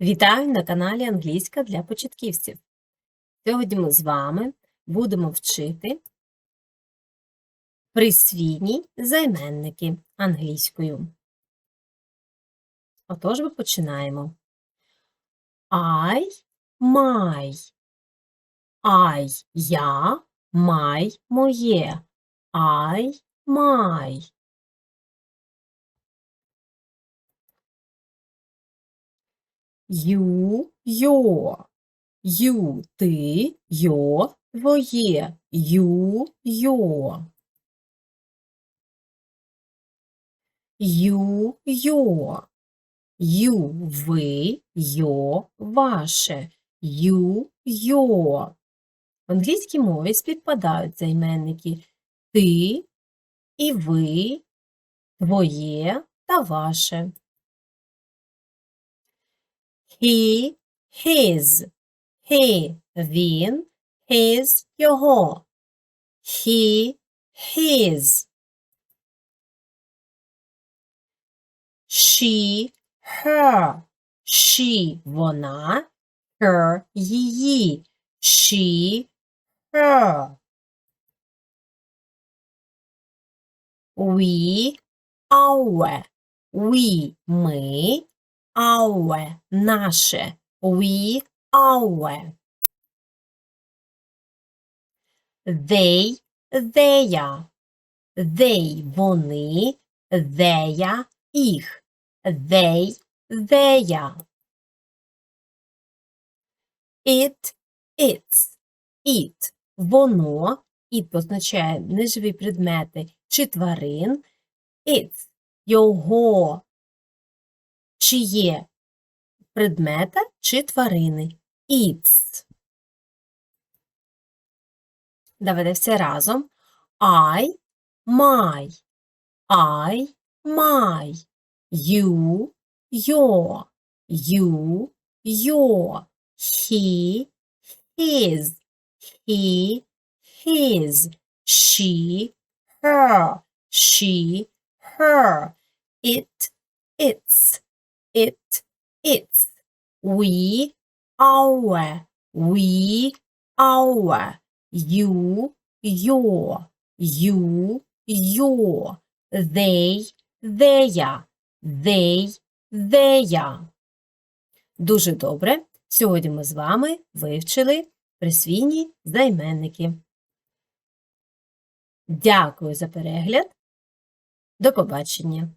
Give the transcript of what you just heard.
Вітаю на каналі Англійська для початківців. Сьогодні ми з вами будемо вчити присвійні займенники англійською. Отож, ми починаємо. I, my. I – я, my – моє. I, my. Ю, йо. Ю ти, йо твоє. Ю, йо. Ю, йо. Ю ви, йо ваше. Ю, йо. В англійській мові співпадають займенники ти і ви, твоє та ваше. He, his. He – він, his – його. He, his. She, her. She – вона, her – її. She, her. We, our. We – ми, Our – наше. We, our. They, their. They – вони, their – їх. They, their. It, its. It – воно. It позначає неживі предмети чи тварин. Its – його, чиє предмета чи тварини. Its. Давайте все разом. I, my. I, my. You, your. You, your. He, his. He, his. She, her. She, her. It, its. It, its. We, our. We, our. You, your. You, your. They, their. They, their. Дуже добре. Сьогодні ми з вами вивчили присвійні займенники. Дякую за перегляд. До побачення!